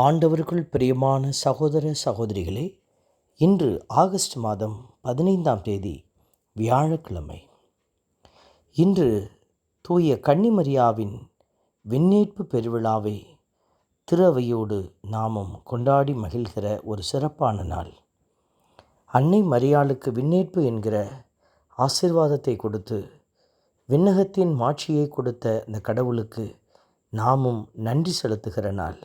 ஆண்டவருக்குள் பிரியமான சகோதர சகோதரிகளே இன்று ஆகஸ்ட் மாதம் பதினைந்தாம் தேதி வியாழக்கிழமை. இன்று தூய கன்னிமரியாவின் விண்ணேற்பு பெருவிழாவை திருவையோடு நாமும் கொண்டாடி மகிழ்கிற ஒரு சிறப்பான நாள். அன்னை மரியாளுக்கு விண்ணேற்பு என்கிற ஆசிர்வாதத்தை கொடுத்து விண்ணகத்தின் மாட்சியை கொடுத்த இந்த கடவுளுக்கு நாமும் நன்றி செலுத்துகிற நாள்.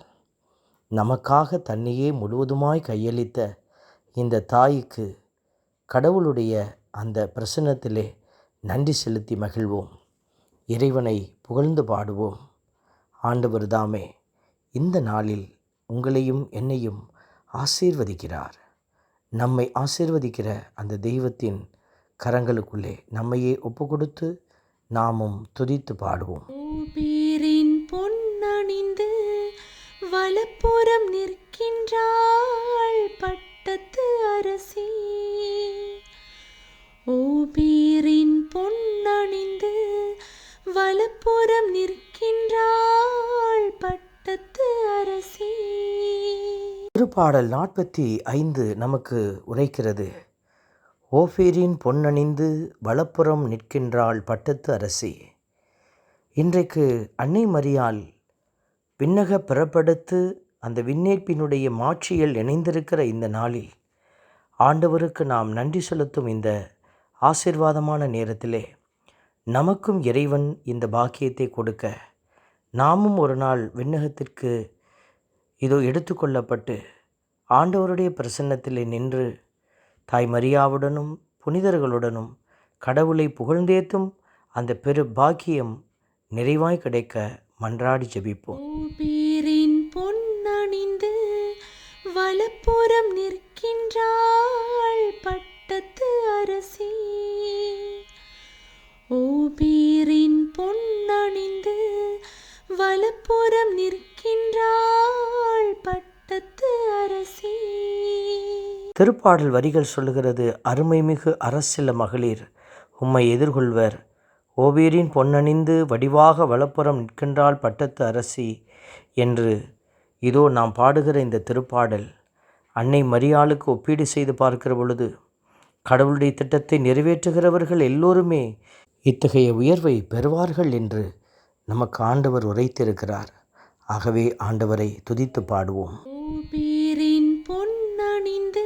நமக்காக தன்னையே முழுவதுமாய் கையளித்த இந்த தாய்க்கு கடவுளுடைய அந்த பிரசன்னத்திலே நன்றி செலுத்தி மகிழ்வோம். இறைவனை புகழ்ந்து பாடுவோம். ஆண்டவர் தாமே இந்த நாளில் உங்களையும் என்னையும் ஆசீர்வதிக்கிறார். நம்மை ஆசீர்வதிக்கிற அந்த தெய்வத்தின் கரங்களுக்குள்ளே நம்மையே ஒப்பு கொடுத்து நாமும் துதித்து பாடுவோம். தூரம் நிற்கின்றாள் பட்டத்து அரசி. ஓபீரின் பொன்னணிந்து வலப்புறம் நிற்கின்றாள் பட்டத்து அரசி. திருப்பாடல் நாற்பத்தி ஐந்து நமக்கு உரைக்கிறது. ஓஃபீரின் பொன்னணிந்து வலப்புறம் நிற்கின்றாள் பட்டத்து அரசி. இன்றைக்கு அன்னை மரியாள் விண்ணக பிறப்படுத்து அந்த விண்ணேற்பினுடைய மாட்சியில் இணைந்திருக்கிற இந்த நாளில் ஆண்டவருக்கு நாம் நன்றி செலுத்தும் இந்த ஆசிர்வாதமான நேரத்திலே நமக்கும் இறைவன் இந்த பாக்கியத்தை கொடுக்க நாமும் ஒரு நாள் விண்ணகத்திற்கு இதோ எடுத்துக்கொள்ளப்பட்டு ஆண்டவருடைய பிரசன்னத்திலே நின்று தாய் மரியாவுடனும் புனிதர்களுடனும் கடவுளை புகழ்ந்தேத்தும் அந்த பெரு பாக்கியம் நிறைவாய் கிடைக்க மன்றாடி ஜெபிப்போம். பொன் வலப்புறம் நிற்கின்றாள் பட்டத்து அரசி. ஓபீரின் பொன்னணிந்து வலப்புறம் நிற்கின்றாள் பட்டத்து அரசி. திருப்பாடல் வரிகள் சொல்லுகிறது அருமைமிகு அரசில மகளிர் உம்மை எதிர்கொள்வர். ஓவேரின் பொன்னணிந்து வடிவாக வலப்புறம் நிற்கின்றாள் பட்டத்து அரசி என்று இதோ நாம் பாடுகிற இந்த திருப்பாடல் அன்னை மரியாளுக்கு ஒப்பீடு செய்து பார்க்கிற பொழுது கடவுளுடைய திட்டத்தை நிறைவேற்றுகிறவர்கள் எல்லோருமே இத்தகைய உயர்வை பெறுவார்கள் என்று நமக்கு ஆண்டவர் உரைத்திருக்கிறார். ஆகவே ஆண்டவரை துதித்து பாடுவோம். பொன்னணிந்து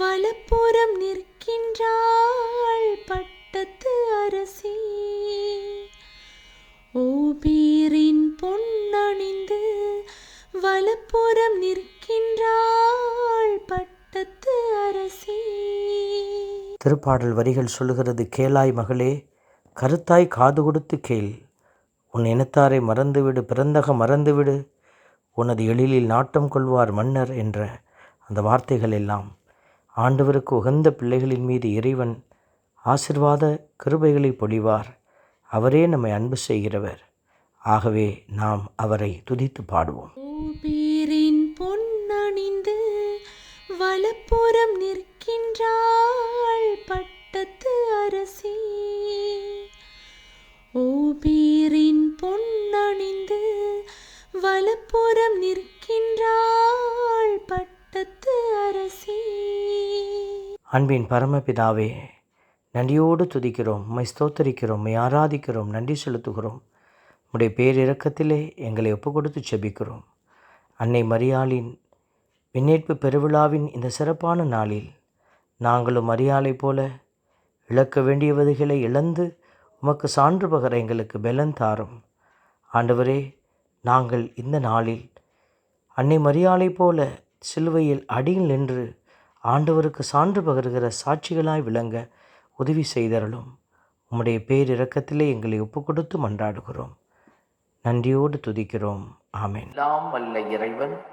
வலப்புறம் நிற்கின்றார். திருப்பாடல் வரிகள் சொல்லுகிறது கேளாய் மகளே கருத்தாய் காது கொடுத்து கேள். உன் இனத்தாரை மறந்துவிடு பிறந்தக மறந்துவிடு. உனது எழிலில் நாட்டம் கொள்வார் மன்னர் என்ற அந்த வார்த்தைகள் எல்லாம் ஆண்டவருக்கு உகந்த பிள்ளைகளின் மீது இறைவன் ஆசிர்வாத கிருபைகளை பொழிவார். அவரே நம்மை அன்பு செய்கிறவர். ஆகவே நாம் அவரை துதித்து பாடுவோம். பொன்னணிந்து வலப்புறம் நிற்கின்றாள் பட்டத்து அரசி. ஓபீரின் பொன்னணிந்து வலப்புறம் நிற்கின்றாள் பட்டத்து அரசி. அன்பின் பரமபிதாவே நன்றியோடு துதிக்கிறோம் உம்மை ஸ்தோத்தரிக்கிறோம் உம்மை ஆராதிக்கிறோம் நன்றி செலுத்துகிறோம். உடைய பேரிறக்கத்திலே எங்களை ஒப்பு கொடுத்து செபிக்கிறோம். அன்னை மரியாளின் விண்ணேற்பு பெருவிழாவின் இந்த சிறப்பான நாளில் நாங்களும் மரியாளைப் போல இழக்க வேண்டியவதுகளை இழந்து உமக்கு சான்று பகர எங்களுக்கு பலன் தாரும். ஆண்டவரே நாங்கள் இந்த நாளில் அன்னை மரியாளை போல சிலுவையில் அடியில் நின்று ஆண்டவருக்கு சான்று பகருகிற சாட்சிகளாய் விளங்க உதவி செய்தருளும். உம்முடைய பேரிரக்கத்திலே எங்களை ஒப்புக்கொடுத்து மன்றாடுகிறோம். நன்றியோடு துதிக்கிறோம். ஆமேன். எல்லாம் வல்ல இறைவன்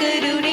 കരുണ